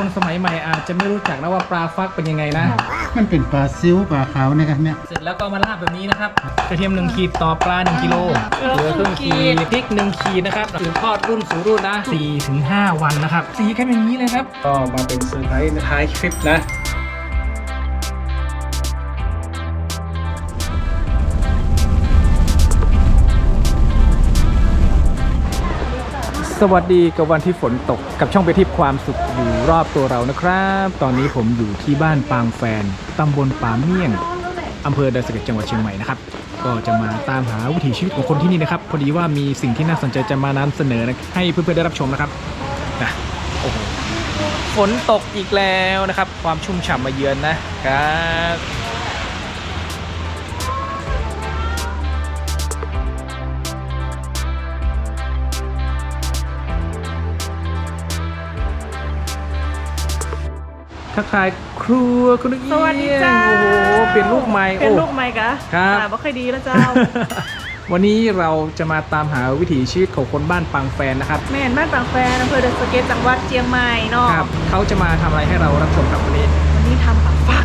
คนสมัยใหม่อาจจะไม่รู้จักนะว่าปลาฟักเป็นยังไงนะ มันเป็นปลาซิวปลาขาวนะครับเนี่ยเสร็จแล้วก็มาลาบแบบนี้นะครับกระเทียม1ขีดต่อปลา1กิโลเกลือครึ่งขีดพริก1ขีดนะครับสืบทอดรุ่นสู่รุ่นนะ4ถึง5วันนะครับสีกันอย่างนี้เลยครับ ก็มาเป็นเซอร์ไพรส์ในท้ายคลิปนะ สวัสดีกับวันที่ฝนตกกับช่องไปทิพความสุขอยู่รอบตัวเรานะครับ ตอนนี้ผมอยู่ที่บ้านปางแฟนตำบลป่าเมี่ยงอำเภอดอยสะเก็ดจังหวัดเชียงใหม่นะครับก็จะมาตามหาวิถีชีวิตของคนที่นี่นะครับพอดีว่ามีสิ่งที่น่าสนใจจะมานำเสนอนะให้เพื่อนๆได้รับชมนะครับนะโอ้โหฝนตกอีกแล้วนะครับ ความชุ่มฉ่ำมาเยือนนะครับ ทักทายครัวคุณนุ้ยสวัสดีจ้าโอ้โหเปลี่ยนลูกใหม่เป็นโอ้ลูกไหมกะครับอ่าบ่ค่อยดีแล้วเจ้า วันนี้เราจะมาตามหาวิถีชีวิตของคนบ้านปังแฟนนะครับแม่นบ้านปางแฟนอำเภอเดอะสเก็ตจังหวัดเชียงใหม่เนาะครับเขาจะมาทำอะไรให้เรารับชมครับวันนี้วันนี้ทำปลาฟัก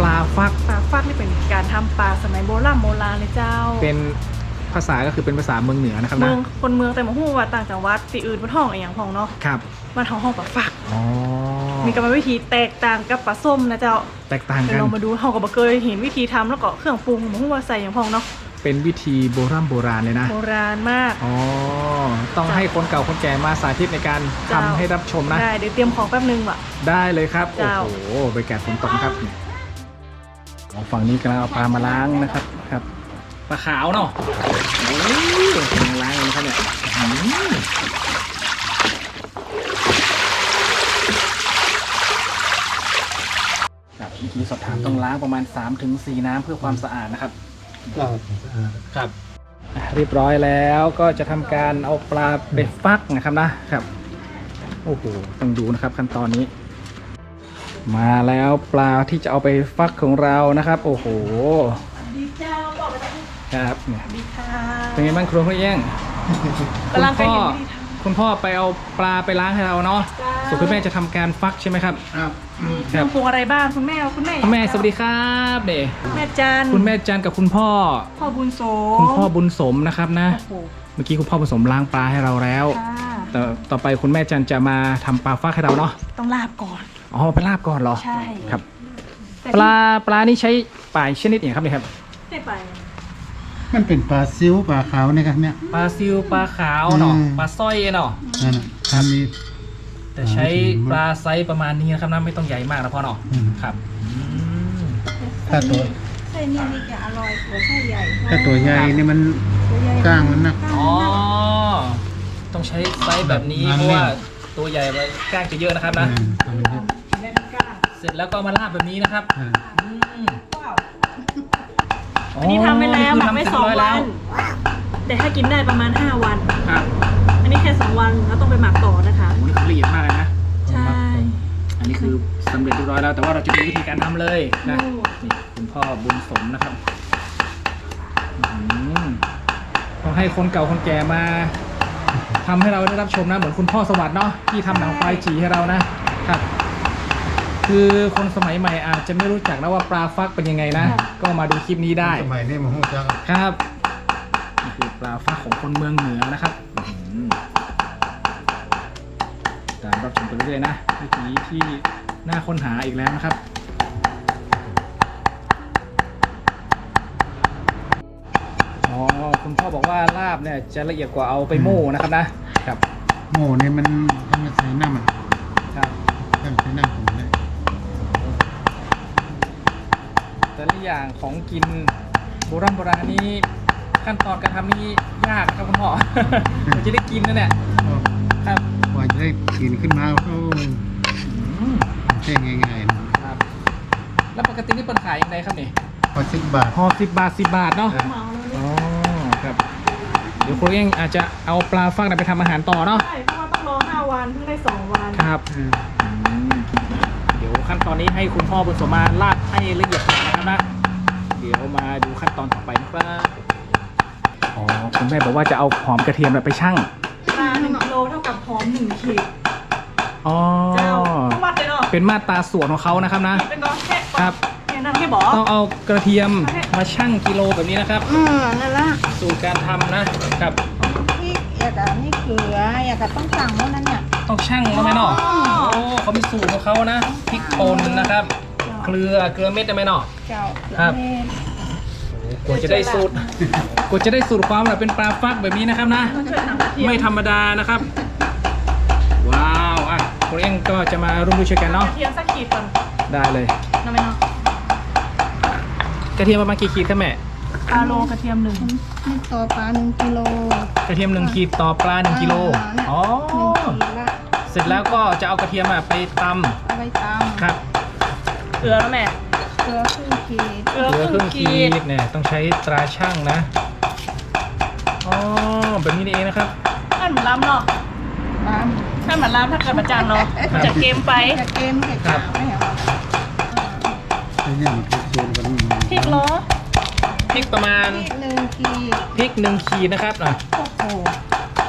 ปลาฟักปลาฟักนี่เป็นการทำปลาสมัยโบราณโบราณเลยเจ้า เป็นภาษาก็คือเป็นภาษาเมืองเหนือนะครับเมืนะองคนเมืองแต่มาฮู้ว่าต่างจังหวัดตีอื่นบนห้องอะไรอย่างพองเนาะครับมานท้องห้องปลาฟักอ๋อ มีกรรมวิธีแตกต่างกับปลาส้มนะเจ้าแตกต่างเดี๋ยกัวนเรามาดูเฮาก็บ่เคยเห็นวิธีทำแล้วก็เครื่องปรุงมาฮู้ว่าใส่อย่างพองเนาะเป็นวิธีโบราณโบราณเลยนะ โบราณมากอ๋อต้องให้คนเก่าคนแก่มาสาธิตในการทำเจ้าให้รับชมนะได้เดี๋ยวเตรียมของแป๊บนึงว่ะได้เลยครับโอ้เจ้าโหบรรยากาศฝนตกนะครับอ๋อฝั่งนี้กำลังเอาปลามาล้างนะครับครับปลาขาวเนาะโอ้ยกำลังล้างเลยนะครับเนี่ย อื้อหือครับเมื่อกี้สอบถามต้องล้างประมาณ3-4น้ำเพื่อความสะอาดนะครับเราสะอาดครับอะเรียบร้อยแล้วก็จะทำการเอาปลาไปฟักนะครับนะครับโอ้โหต้องดูนะครับขั้นตอนนี้ มาแล้วปลาที่จะเอาไปฟักของเรานะครับ โอ้โหดีเจ้าบอกไปแล้วครับเนี่ยดีค่ะเป็นไงบ้างครัวพ่อแย่งกำลังคุไปณพ่อเห็นวิธีทำ คุณพ่อไปเอาปลาไปล้างให้เราเนาะจ้าส่วนคุณแม่จะทำการฟักใช่ไหมครับ ครับเครื่องปรุงอะไรบ้างคุณแม่คุณแม่คุณแม่สวัสดีครับเด็แม่จันคุณแม่จันกับคุณพ่อ พ่อบุญโสคุณพ่อบุญสมนะครับนะ โอ้โหเมื่อกี้คุณพ่อบุญสมล้างปลาให้เราแล้ว ค่ะต่อต่อไปคุณแม่จันจะมาทำปลาฟักให้เราเนาะ ต้องลาบก่อน อ๋อไปลาบก่อนเหรอใช่ ครับ แต่ปลาปลานี่ใช้ปลาชนิดไหนครับเนี่ยครับ ได้ไป มันเป็นปลาซิวปลาขาวนะครับเนี่ย ปลาซิวปลาขาวเนาะอืม ปลาสร้อยเนาะนั่นน่ะถ้ามี แต่ใช้ปลาไซส์ประมาณนี้นะครับนะไม่ต้องใหญ่มากนะพ่อเนาะอืม ครับอืมถ้าตัว ไส้นี่นี่จะอร่อยกว่าไส้ใหญ่ถ้าตัวใหญ่นี่มัน ตัวใหญ่กล้างมันหนัก อ๋อต้องใช้ไซส์แบบนี้นั่นเพราะว่าแหละตัวใหญ่มันกล้างจะเยอะนะครับนะอืมทำมันเยอะแม่นกล้าเสร็จแล้วก็มาลาบแบบนี้นะครับอ่าอืมว้าว อันนี้ทำไปแล้วหมักไว้สองวัน แต่ถ้ากินได้ประมาณ 5 วัน ครับอันนี้แค่ 2 วันแล้วต้องไปหมักต่อนะคะ โอ้โหนี่คือละเอียดมากเลยนะ ใช่ อันนี้คือสำเร็จเรียบร้อยแล้ว แต่ว่าเราจะดูวิธีการทำเลยนะโอ้ นี่คุณพ่อบุญสมนะครับอืมต้องให้คนเก่าคนแก่มาทำให้เราได้รับชมนะ เหมือนคุณพ่อสวัสดิ์เนาะที่ทำหนังควายจีให้เรานะครับ คือคนสมัยใหม่อาจจะไม่รู้จักนะว่าปลาฟักเป็นยังไงนะ ก็มาดูคลิปนี้ได้ สมัยนี้มันหูจักครับนี่คือปลาฟักของคนเมืองเหนือนะครับอื้อหือตามรับชมไปเรื่อยๆนะวิธีที่น่าค้นหาอีกแล้วนะครับอ๋อคุณพ่อบอกว่าลาบเนี่ยจะละเอียดกว่าเอาไปโม่นะครับนะครับ โม่นี่มันต้องใส่น้ำมันครับต้องใส่น้ำผมเลย แต่ละอย่างของกินโบราณโบราณนี้ขั้นตอนการทำนี่ยากครับคุณพ่อมันจะได้กินนะเนี่ยครับกว่าจะได้กินขึ้นมาโอ้อืมใช่ง่ายๆนะครับ แล้วปกตินี่เปิดขายยังไงครับนี่พอสิบบาทห่อสิบบาทสิบบาทเนาะครับเมาแล้วอ๋อครับ เดี๋ยวครูเองอาจจะเอาปลาฟักน่ะไปทำอาหารต่อเนาะใช่เพราะว่าต้องรอ5วันเพิ่งได้2วันครับอืมอืมเดี๋ยวขั้นตอนนี้ให้คุณพ่อบุญสมมาลาดให้ละเอียดก่อ นนะครับนะเดี๋ยวมาดูขั้นตอนต่อไปนะครับอ๋อคุณแม่บอกว่าจะเอาหอมกระเทียมน่ะไปชั่งปลา1กิโลเท่ากับหอม1ขีดอ๋อเจ้าต้องวัดเลยเนาะเป็นมาตราส่วนของเขานะครับนะเป็นก็แค่ครับแค่นั้นแค่บอกต้องเอากระเทียมมาชั่งกิโลแบบนี้นะครับอืมนั่นละสูตรการทำนะครับพริกอยากกับนี่เกลืออยากกับต้องสั่งแล้วนั่นเนี่ยต้องชั่งแล้วไหมเนาะโอ้เขามีสูตรของเขานะพริกป่นนะครับ เกลือเกลือเม็ดได้ไหมเนาะ เจ้าครับ เม็ด กว่าจะได้สูตรกว่าจะได้สูตรความแบบเป็นปลาฟักแบบนี้นะครับนะช่วยทำกระเทียมไม่ธรรมดานะครับ ว้าวอะคุณเองก็จะมาร่วมด้วยช่วยกันกเนาะระเทียมสักขีดก่อนได้เลย นะแม่เนาะกระเทียมประมาณกี่ขีดครับแม่ ปลาโลกระเทียมหนึ่งนี่ต่อปลาหนึ่งกิโล กระเทียมหนึ่งขีดต่อปลาหนึ่งกิโลเนี่ยอ๋อ หนึ่งขีดละเสร็จแล้วก็จะเอากระเทียมอะไปตเอาไปตำครับเก ลือแล้วแม่ำเกลือครึ่งขีดเกลือเหลือคครึ่รึ่งงขีขีดดเนี่ยต้องใช้ตราช่างนะอ๋อแบบนี้นี่เองนะครับท่านเหมือนล้ำเนาะตามท่านเหมือนล้ำถ้าเกิดประจันเนาะมันจะเกมไปจะเกมจะกาไม่เอาไอ้เนี่ยมันคือส่วนกันนี่พริกเหรอพริกประมาณพริกหนึ่งขีดพริกหนึ่งขีดนะครับอะโอ้โห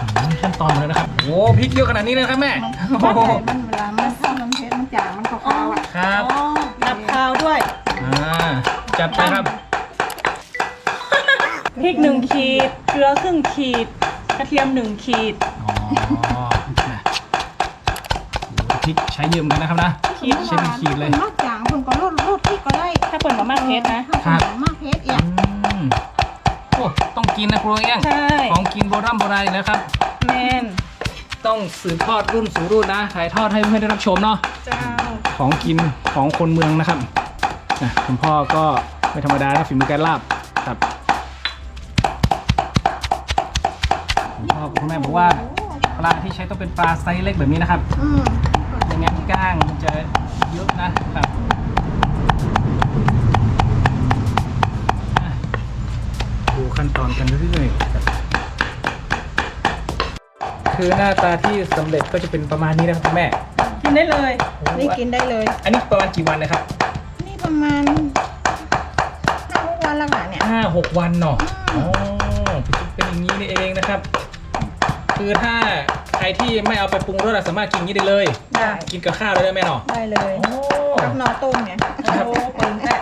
อืมขั้นตอนเลยนะครับโอ้พริกเยอะขนาดนี้เลยนะครับแม่มันโอ้โหมันเวลามันทำน้ำเพชรมันจางมันขาวๆอะครับ อ๋อ ดับคาวด้วยอ่าจัดไปครับ พริกหนึ่งขีด เกลือครึ่งขีด กระเทียมหนึ่งขีด อ๋อนะโอ้พริกใช้เยอะเหมือนกันนะครับนะ ขีด ใช้เป็นขีดเลยนอกจากเพิ่นก็ลดลดที่ก็ได้ถ้าเปิดมามากเพชรนะถ้าเพิ่นมากเพชรอีกอืมโอ้ต้องกินนะครัวเอี้ยง ใช่ ของกินโบราณโบราณอีกแล้วครับ แมนต้องสืบทอดรุ่นสู่รุ่นนะถ่ายทอดให้เพื่อนได้รับชมเนาะ เจ้า ของกินของคนเมืองนะครับ นะคุณพ่อก็ไม่ธรรมดานะฝีมือการลาบครับคุณพ่อกับคุณแม่บอกว่าปลาที่ใช้ต้องเป็นปลาไซส์เล็กแบบนี้นะครับอืมไม่งั้นก้างมันจะเยอะนะครับอะดูขั้นตอนกันเรื่อยๆครับคือหน้าตาที่สำเร็จก็จะเป็นประมาณนี้นะครับคุณแม่กินได้เลย นี่กินได้เลย อันนี้ประมาณกี่วันนะครับนี่ ประมาณห้าหกวันและค่ะเนี่ย ห้าหกวันเนาะอ๋อเป็นอย่างนี้นี่เองนะครับ คือถ้าใครที่ไม่เอาไปปรุงรสอะสามารถกินอย่างนี้ได้เลย ได้กินกับข้าวได้เลยแม่เนาะได้เลยโอ้กับหนอต้มเนี่ยโอ้เปิงแท้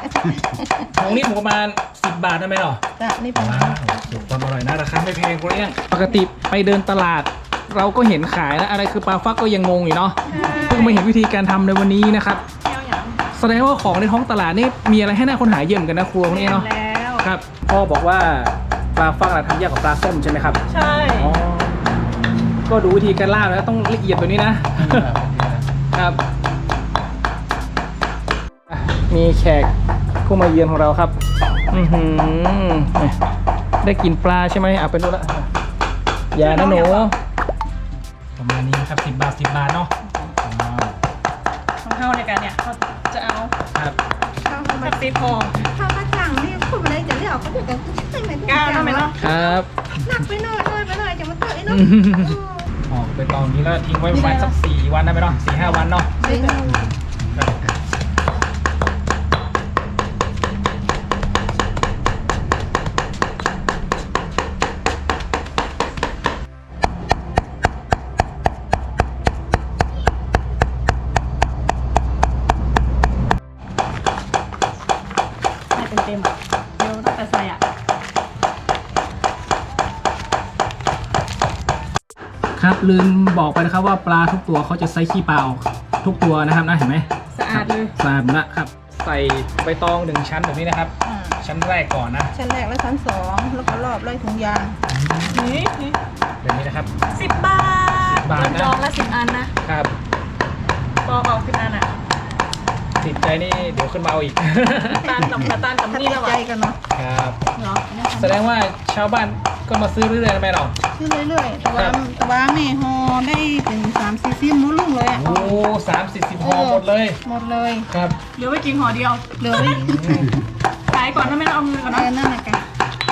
ถุงนี้ผมประมาณ 10 บาทนะแม่เนาะ จ้ะนี่ประมาว้าณวสุดความอร่อยนะราคาไม่แพงคุณเอี้ยงปกติไปเดินตลาด เราก็เห็นขายนะอะไรคือปลาฟักก็ยังงงอยู่เนาะเพิ่งมาเห็นวิธีการทำในวันนี้นะครับ แก้วอย่างแสดงว่าของในท้องตลาดนี่มีอะไรให้น่าค้นหาเยอะเหมือนกันนะครัวคุณเอี้ยงเนาะแล้วครับพ่อบอกว่าปลาฟักอะทำยากกว่าปลาส้มใช่ไหมครับใช่อ๋อก็ดูวิธีการล่าแล้วต้องละเอียดตัวนี้นะครับอะมีแขกผู้มาเยือนของเราครับ อือหือได้กินปลาใช่ไหมอะไปนู่นละอย่านะหนูประมาณนี้ครับสิบบาทสิบบาทเนาะว้าวของเข้าในการเนี่ย ข้าวสักตีพองข้าวกระจังนี่พูดไปเลยจะเรียกก็จะไม่ไม่ก้าวนะแม่เนาะครับหนักไปหน่อยน้อยไปหน่อยจะมาเตะเนาะออกไปตอนนี้แล้วทิ้งไว้ประมาณสักสี่วันได้ไหมเนาะสี่ห้าวันเนาะ เสียงให้เต็มๆอะเดี๋ยวต้องแต่ใส่อะครับลืมบอกไปนะครับว่าปลาทุกตัวเขาจะใส่ขี้ปลาออกทุกตัวนะครับนะเห็นไหมสะอาดเลยสะอาดนะครับ ใส่ใบตองหนึ่งชั้นแบบนี้นะครับ อ่าชั้นแรกก่อนนะชั้นแรกและชั้นสองแล้วก็รอบไล่ถุงยาง นี่นี่แบบนี้นะครับ สิบบาท10บาทนะ จองละสิบอันนะครับ ปอเอาสิบอันอะ ติดใจนี่เดี๋ยวขึ้นมาเอาอีก ตานกับตานกับถ้านี่ติแล้ดวใจอะกันเนาะครับเหรอแสดงว่าชาวบ้านก็มาซื้อเรื่อยๆนะแม่เนาะชื่อเรื่อยๆแต่ว่าครับแต่ว่าแม่ฮอได้ถึงสามสี่ซิมมุ้ลุงเลยอะโอ้สามสิบสิบห่อหมดเลย หมดเลยครับ เหลือไว้กินห่อเดียวเหลือไว้ขายก่อนถ้าไม่ต้องเอาเงินก่อนเอนะอนั่นแหละกัน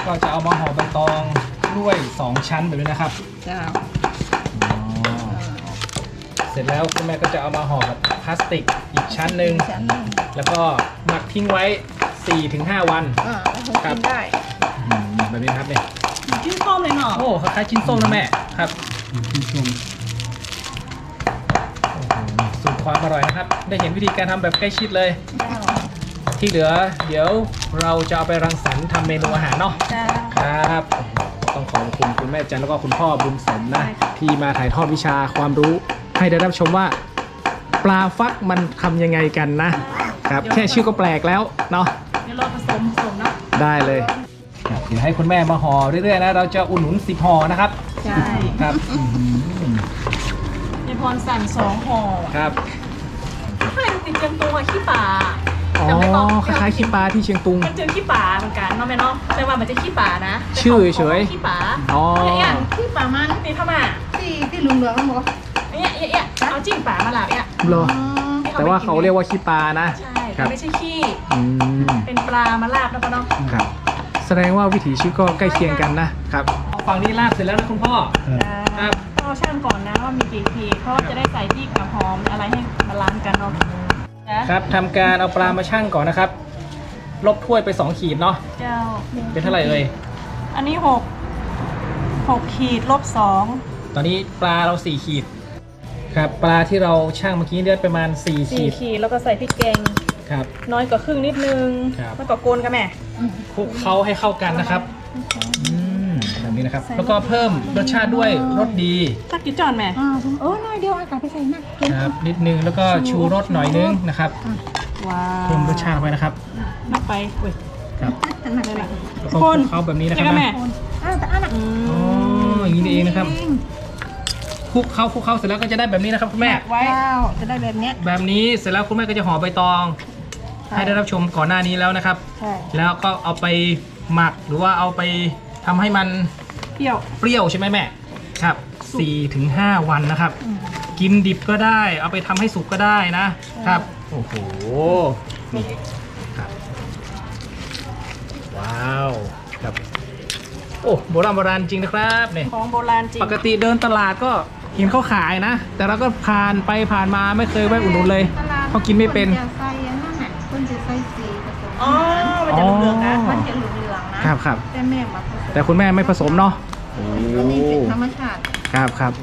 ก็จะเอามาห่อใบตองด้วยสองชั้นแบบนี้นะครับ จ้าอ๋อเสร็จแล้วคุณแม่ก็จะเอามาห่อกับพ ลาสติกอีกชั้นหนึ่ง ชั้นหนึ่งแล้วก็หมักทิ้งไว้ 4-5 วัน อ่าแล้วคงกินได้อืมแบบนี้นะครับเนี่ยชิ้นส้มเลยเนาะ โอ้คล้ายๆชิ้นส้มนะแม่ครับที่ชมโอ้โหสูตรความอร่อยนะครับ ได้เห็นวิธีการทำแบบใกล้ชิดเลยที่เหลือ เดี๋ยวเราจะเอาไปรังสรรค์ทำเมนูอาหารเนาะจ้าครับต้องขอบคุณคุณแม่จันแล้วก็คุณพ่อบุญสมนะ ใช่ค่ะ ที่มาถ่ายทอดวิชาความรู้ให้ได้รับชมว่า ปลาฟักมันทำยังไงกันนะครับ แค่ชื่อก็แปลกแล้วเนาะเดี๋ยวเราผสมผสมเนาะได้เลยครับเดี๋ยวให้คุณแม่มาห่อเรื่อยๆนะเราจะอุ่นหนุนสิบห่อนะครับใช่ครับอื้อหือในพรสั่นสองห่อครับเพื่อนติดเจียมตัวขี้ป่าอ๋อจำไม่ต้องคล้ายๆขี้ปลาที่เชียงตุงมันเจอขี้ป่าเหมือนกันเนาะแม่เนาะแต่ว่ามันจะขี้ป่านะชื่อเฉยขี้ป่าอ๋อเนี่ยที่ป่ามันนี่เข้ามาที่ที่ลุงเหลืองมันบอกเนี่ยเนี่ยเนี่ยเอาจิ้งป่ามาหลับเนี่ย เหรอให้แต่ว่าเขาเรียกว่าขี้ปลานะ ใช่ครับไม่ใช่ขี้ อืมเป็นปลามาลาบนะปะเนาะ ครับ แสดงว่าวิถีชีวิตก็ใกล้เคียงกันนะครับ ฝั่งนี้ลาบเสร็จแล้วนะคุณพ่อ ครับต้องช่างก่อนนะว่ามีกี่ขีดเพราะว่าจะได้ใส่พริกกับหอมอะไรให้บาลานซ์กันเนาะนะครับทำการเอาปลามาชั่งก่อนนะครับ ลบถ้วยไป 2 ขีดเนาะเจ้าเป็นเท่าไหร่เอ่ย อันนี้หกหกขีดลบสองตอนนี้ปลาเรา 4 ขีด ครับปลาที่เราชั่งเมื่อกี้เลือดประมาณ4สี่ขีดขีดแล้วก็ใส่พริกแกงครับ น้อยกว่าครึ่งนิดนึงครับ แล้วก็โกนกันแม่ คลุกเคล้าให้เข้ากันนะครับอืมแบบนี้นะครับ แล้วก็เพิ่มรสชาติด้วยรสดีสักกี่จอนแม่ อ่าเออน้อยเดียวอากาศไปใส่หนักเกินนะครับนิดนึงแล้วก็ชูรสหน่อยนึงนะครับว้าวเพิ่มรสชาติเข้าไปนะครับนักไปเว้ย ครับหนักได้ไปละแล้วก็คนคลุกเคล้าแบบนี้นะคใช่รับไหมแม่ นะอ้าวแต่อันน่ะอือ๋อมอย่างนี้นี่เองนะครับ คลุกเคล้าคลุกเคล้าเสร็จแล้วก็จะได้แบบนี้นะครับคุณแม่ ไว้ว้าวจะได้แบบเนี้ยแบบนี้เสร็จแล้วคุณแม่ก็จะห่อใบตอง ให้ได้รับชมก่อนหน้านี้แล้วนะครับ ใช่แล้วก็เอาไปหมักหรือว่าเอาไปทำให้มันเปรี้ยว เปรี้ยวใช่ไหมแม่ ครับ4ถึง5วันนะครับกินดิบก็ได้ เอาไปทำให้สุกก็ได้นะ ครับ โอ้โห นี่ครับ ว้าว ครับ โอ้โบราณโบราณจริงนะครับเนี่ย ของโบราณจริงปกติเดินตลาดก็ เห็นเขาขายนะ แต่เราก็ผ่านไปผ่านมาไม่เคยแวะอุดหนุนเลยเพราะกินไม่เป็นคจะใส่อย่างนั้นน่ะคนจะใส่สีผสมอ๋อ มันจะเหลืองๆนะ มันจะเหลืองๆนะครับครับ แต่แม่มาผสมแต่คุณแม่ไม่ผสมเนาะโอ้อันนี้เป็นธรรมชาติครับครับ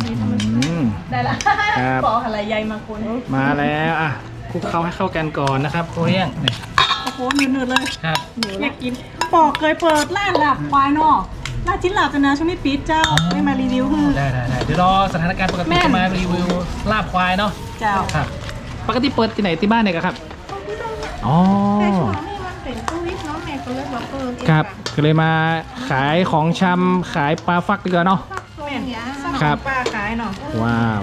อืม ได้ละครับ ปอกอะไรใหญ่มาคนมาแล้วอะคลุกเคล้าให้เข้ากันก่อนนะครับโคเรียงนี่โอ้โหหนืดๆเลยครับ อยากกินปอกเคยเปิดร้านหลับควายเนอก ร้านชิ้นหลับจะนะช่วงนี้ปิดเจ้าไม่มารีวิวคือ ได้ได้ได้เดี๋ยวรอสถานการณ์ปกติแม่น จะมารีวิวลาบควายเนาะเจ้าครับปกติเปิดที่ไหนที่บ้านเนี่ยครับอ๋อแต่ช่วงนี้มันเป็นโควิดเนาะแม่ก็เลยบอกเออเก็ครับอะก็เลยมาขายของชำขายปลาฟักดีกว่าเนาะ แม่เนี่ยครับ ป้าขายเนาะว้าว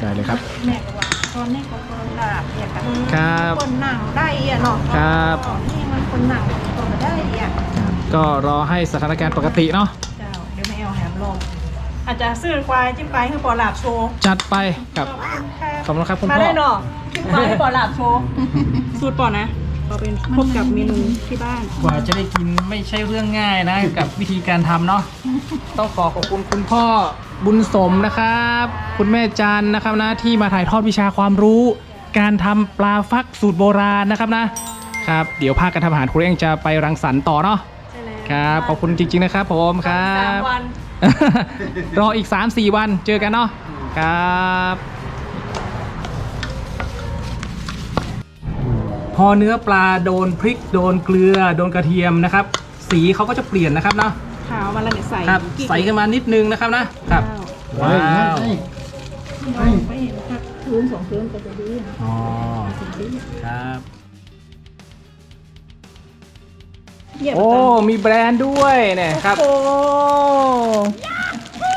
ได้เลยครับ แม่ก็ว่าตอนนี้ก็เปิดลาบเนี่ยค่ะครับคนหนังได้อะเนาะครับนี่มันคนหนังก็ไม่ได้อะครับ ก็รอให้สถานการณ์ปกติเนาะเจ้าเดี๋ยวไม่เอาแหมลงอาจจะซื้อควายจิ้มไปคือปอหลาบโชว์จัดไปครับขอบคุณครับคุณมาพ่อได้เนาะจิ้มควายให้ปอหลาบโชว์สูตรปอนะเราเป็นพบกับเมนูที่บ้าน กว่าจะได้กินไม่ใช่เรื่องง่ายนะ กับวิธีการทำเนาะต้องขอขอบคุณคุณพ่อบุญสมนะครับ คุณแม่จันนะครับนะที่มาถ่ายทอดวิชาความรู้ การทำปลาฟักสูตรโบราณนะครับนะครับ เดี๋ยวภาคการทำอาหารครูเองจะไปรังสรรค์ต่อเนาะใช่แล้ว ครับ ขอบคุณจริง ๆ นะครับผมครัสามบ วัน รออีก 3-4 วันเจอกันเนาะครับ พอเนื้อปลาโดนพริกโดนเกลือโดนกระเทียมนะครับ สีเขาก็จะเปลี่ยนนะครับเนาะขาวมาแล้วเนี่ยใส่ครับกี่ใส่กันมานิดนึงนะครับนะครับเจ้าว้าวไปไปเห็นครับคืนสองคืนก็จะดีอะอ๋อ ครับ เยี่ยมโอ้จังมีแบรนด์ด้วยเนี่ยครับ โอ้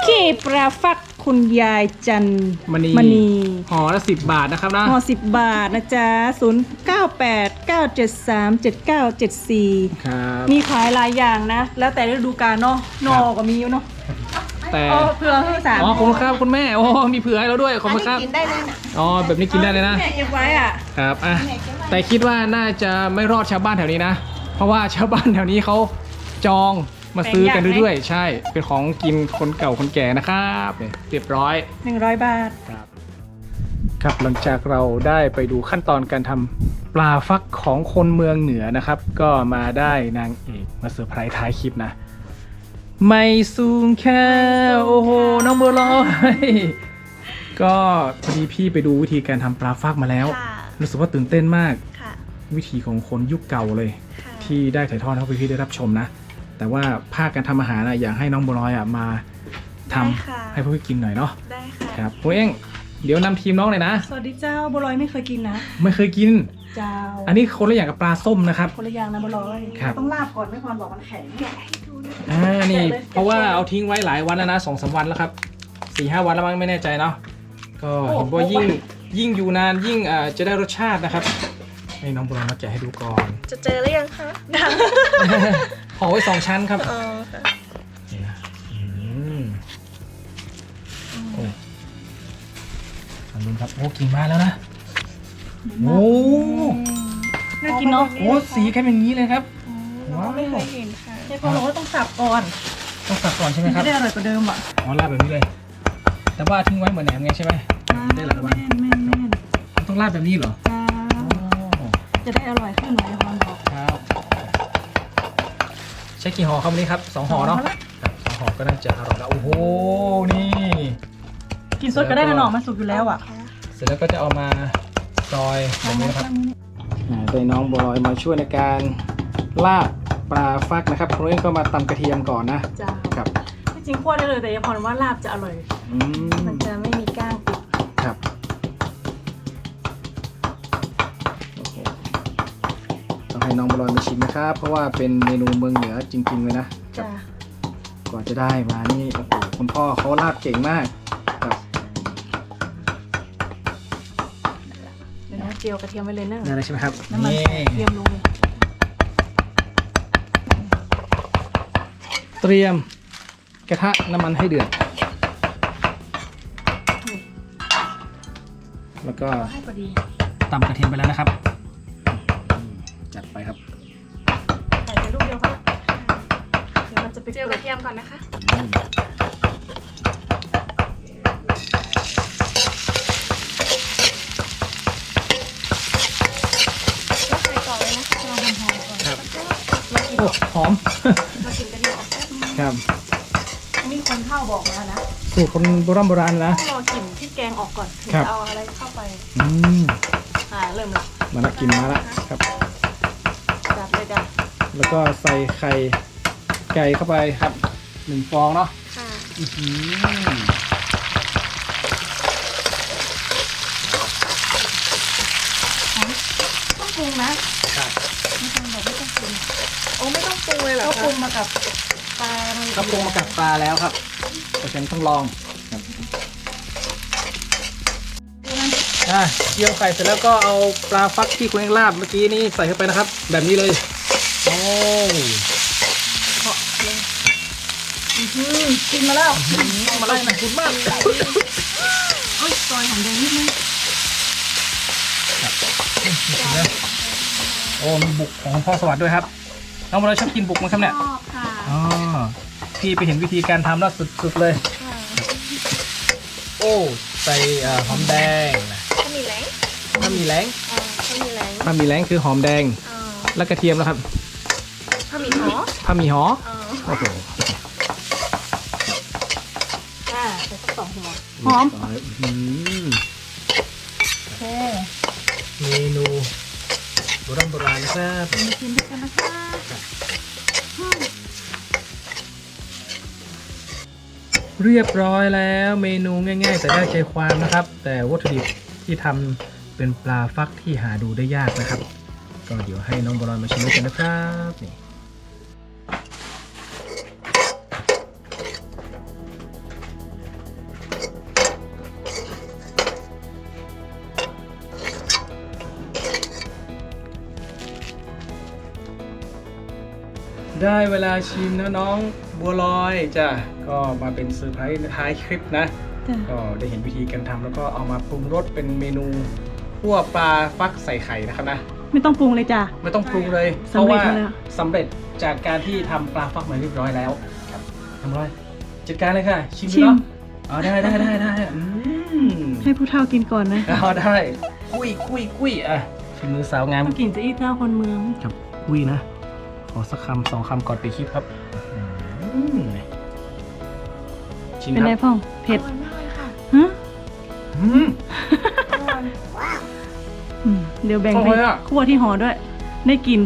ขี้ปลาฟักคุณยายจันมณีมณี ห่อละสิบบาทนะครับนะ ห่อสิบบาทนะจ๊ะศูนย์เก้าแปดเก้าเจ็ดสามเจ็ดเก้าเจ็ดสี่ครับมีขายหลายอย่างนะ แล้วแต่ฤดูกาลเนาะนอก็มีอยู่เนาะแต่เออเพื่อให้สามอ๋อขอบคุณครับคุณแม่ โอ้ มีเผื่อให้เราด้วย ขอบคุณครับนนี้กินได้เลยนะอ๋อ แบบนี้กินได้เลยนะแม่เก็บไว้อะ ครับ อะ แต่คิดว่าน่าจะไม่รอดชาวบ้านแถวนี้นะ เพราะว่าชาวบ้านแถวนี้เขาจองมาซื้อกันเรื่อยๆ ใช่ เป็นของกินคนเก่าคนแก่นะครับเนี่ยเรียบร้อยหนึ่งร้อยบาท ครับ ครับหลังจากเราได้ไปดูขั้นตอนการทำปลาฟักของคนเมืองเหนือนะครับ ก็มาได้นางเอกมาเซอร์ไพรส์ท้ายคลิปนะ ไม่สูงแค่โอ้โหน้องบัวลอยก็พอดีพี่ไปดูวิธีการทำปลาฟักมาแล้ว ค่ะ รู้สึกว่าตื่นเต้นมากค่ะ วิธีของคนยุคเก่าเลยค่ะที่ได้ถ่ายทอดให้พี่ๆได้รับชมนะ แต่ว่าภาคการทำอาหารอะอยากให้น้องบัวลอยอะมาทำได้ค่ะ ให้พวกพี่กินหน่อยเนาะได้ค่ะ ครับพวกเองเดี๋ยวนำทีมน้องเลยนะ สวัสดีเจ้าบัวลอยไม่เคยกินนะ ไม่เคยกิน เจ้าอันนี้คนละอย่างกับปลาส้มนะครับ คนละอย่างนะบัวลอย ครับ ต้องลาบก่อนไม่พรบอกมันแข็ง อ่านี่แกะเลย เพราะว่าแกะเลยเอาทิ้งไว้หลายวันแล้วนะสองสามวันแล้วครับสี่ห้าวันแล้วมั้งไม่แน่ใจเนาะก็เห็นว่ายิ่งยิ่งอยู่นานยิ่งอ่าจะได้รสชาตินะครับ ให้น้องบัวลอยมาแกะให้ดูก่อนจะเจอหรือยังคะห่อไว้สองชั้นครับอ๋อค่ะนี่นะอืมโอ้อันนู้นครับโอ้กินมาแล้วนะโอ้น่ากินเนาะโหสีแค่เป็นอย่างนี้เลยครับว้าวไม่เคยเห็นค่ะเจ๊พรบอกว่าต้องสับก่อนต้องสับก่อนใช่ไหมคจะรับได้อร่อยกว่าเดิมอะอ๋อลาบแบบนี้เลย แต่ว่าทิ้งไว้เหมือนแหนมไงใช่ไหมได้หลายวันแม่นแม่นแม่นต้องลาบแบบนี้เหรอจ้าอ๋อ จะได้อร่อยขึ้นหน่อยพรบอกครับใช้กี่ห่อครับวันนี้ครับสองห่อเนาะสองห่อละครับสองห่อก็น่าจะอร่อยแล้วโอ้โหนี่ กินสดก็ได้นะหน่อมันสุกอยู่แล้วอะ เสร็จแล้วก็จะเอามาซอยแบบนี้นะครับโดยน้องบัวลอยมาช่วยในการลาบปลาฟักนะครับคุณเองก็มาตำกระเทียมก่อนนะจ้าครับที่จริงคั่วได้เลยแต่ยังพรว่าลาบจะอร่อยอืมันมจะไม่ ให้น้องบัวลอยมาชิมนะครับ เพราะว่าเป็นเมนูเมืองเหนือจริงๆเลยนะจ้าก่อนจะได้มานี่โอ้โหคุณพ่อเขาลาบเก่งมากครับเดี๋ยวนะเจียวกระเทียมไว้เลยเนอะนั่นเลยใช่ไหมครับน้ำมันนี่เทียมลงเลยเตรียมกระทะน้ำมันให้เดือด แล้วก็เอาให้พอดี ตำกระเทียมไปแล้วนะครับ จัดไปครับใส่ไปลูกเดียวพอละเดี๋ยวมันจะไปเจียวกระเทียมก่อนนะคะแล้วใส่ต่อเลยนะคะเราทำหอมก่อนครับเรากินโอ้หอมเรากินกระเทียมออกแป๊บนึงครับอันนี้คนเข้าบอกมานะสูตรคนโบราณโบราณนะต้องรอกลิ่นพริกแกงออกก่อนถึงครับ จะเอาอะไรเข้าไปอืมอ่าเริ่มละมาละกินมาละครับจัดเลยจ้ะ แล้วก็ใส่ไข่ไก่เข้าไปครับหนึ่งฟองเนาะค่ะอื้อหือต้องปรุงนะครับไม่ต้องบอกไม่ต้องปรุงโอ้ไม่ต้องปรุงเลยเหรอก็ปคะรุงมากับปลามันก็ปรุงมากับปลาแล้วครับเพราะฉะนั้นต้องลองครับอะเจียวไข่เสร็จแล้วก็เอาปลาฟักที่คุณเองลาบเมื่อกี้นี่ใส่เข้าไปนะครับ แบบนี้เลย โอ้อืมกินมาแล้วมาแล้วขอบคุณมากเอ้ยซอยหอมแดงนิดนึงโอ้ มีบุกของพ่อสวัสดิ์ด้วยครับ น้องมาเลยชอบกินบุกไหมครับเนี่ย ชอบค่ะอ๋อ พี่ไปเห็นวิธีการทำแล้วสุดๆเลย ค่ะโอ้ ใส่เอ่อหอมแดงนะถ้ามีแรงถ้ามีแรงอ่าถ้ามีแรงถ้ามีแรงคือหอมแดง อ่า แล้วกระเทียมนะครับถ้ามี หอถ้ามีหออ่าโอ้โหอ่าใส่สักสองหัว หอม อืมโอเคเมนูโบราณโบราณนะครับมากินด้วยกันนะคะเรียบร้อยแล้วเมนูง่าย ๆ แต่ได้ใจความนะครับ แต่วัตถุดิบที่ทำเป็นปลาฟักที่หาดูได้ยากนะครับ ก็เดี๋ยวให้น้องบอลอยมาชิมด้วยกันนะครับนี่ ได้เวลาชิมนะน้องบัวลอยจ้ะก็มาเป็นเซอร์ไพรส์ในท้ายคลิปนะ จ้ะก็ได้เห็นวิธีการทำแล้วก็เอามาปรุงรสเป็นเมนูขั่วปลาฟักใส่ไข่นะครับนะ ไม่ต้องปรุงเลยจ้ะ ไม่ต้องปรุงเลย เพสำราะเร็จว่ามาแล้ว สำเร็จจากการที่ทำปลาฟักมาเรียบร้อยแล้วครับทำร้อยจัดการเลยค่ะ ชิมดูชิม เนาะอ๋อได้ได้ได้ได้อืมให้ผู้เฒ่ากินก่อนนะเอาได้กุ้ยกุ้ยกุ้ยอะชิมมือสาวงามต้องกินจะอีเจ้าคนเมืองครับกุ้ยนะ ขอสักคำสองคำก่อนไปดคลิปครับอืมชิมเป็นคไงรับพ่องเผ็ดอร่อยมากเลยค่ะฮะออืมอืมเดี๋ยวแบ่งอร่ให้อยอะ คั่วที่ห่อด้วย ได้กิน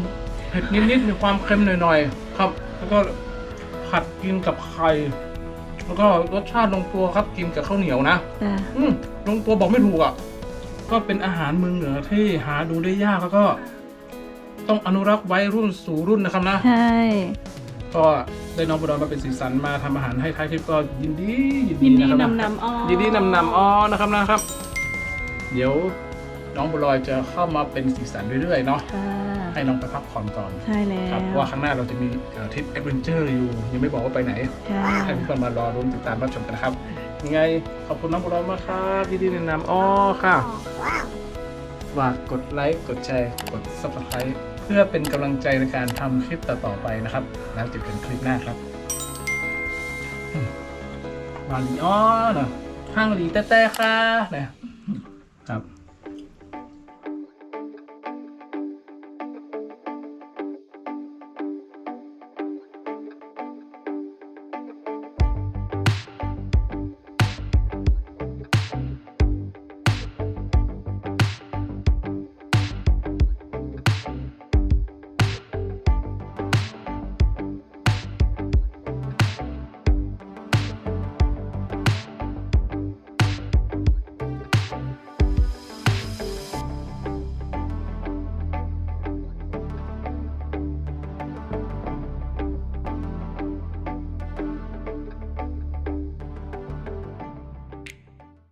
เผ็ดนิดๆมีความเค็มหน่อยๆครับ แล้วก็ผัดกินกับไข่แล้วก็รสชาติลงตัวครับกินกับข้าวเหนียวนะ จ้ะอืมลงตัวบอกไม่ถูกอะ ก็เป็นอาหารเมืองเหนือที่หาดูได้ยากแล้วก็ ต้องอนุรักษ์ไว้รุ่นสู่รุ่นนะครับนะใช่ก็ได้น้องบุดรมาเป็นสีสันมาทำอาหารให้ท้ายคลิปก็ยินดียินดีนะครับะนำนำอ้อยินดีนำนำอ๋อนะครับนะครับ เดี๋ยวน้องบุรอยจะเข้ามาเป็นสีสันเรื่อยๆเนาะค่ะให้น้องไปพักผ่อนก่อนใช่แล้วครับเพราะว่าข้างหน้าเราจะมีเอ่อทริปแอดเวนเจอร์อยู่ ยังไม่บอกว่าไปไหนใช่ให้ทุกคนมารอรุ้นติดตามรับชมกันนะครับ ยังไงขอบคุณน้องบุรอยมากครับยินดีแนะนำอ๋อค่ะฝากกดไลค์กดแชร์กด subscribe เพื่อเป็นกำลังใจในการทำคลิปต่อๆไปนะครับ แล้วเจอกันคลิปหน้าครับอืมาลีอ๋อเนะห้างหลีแต่แต่ค่ะนะครับ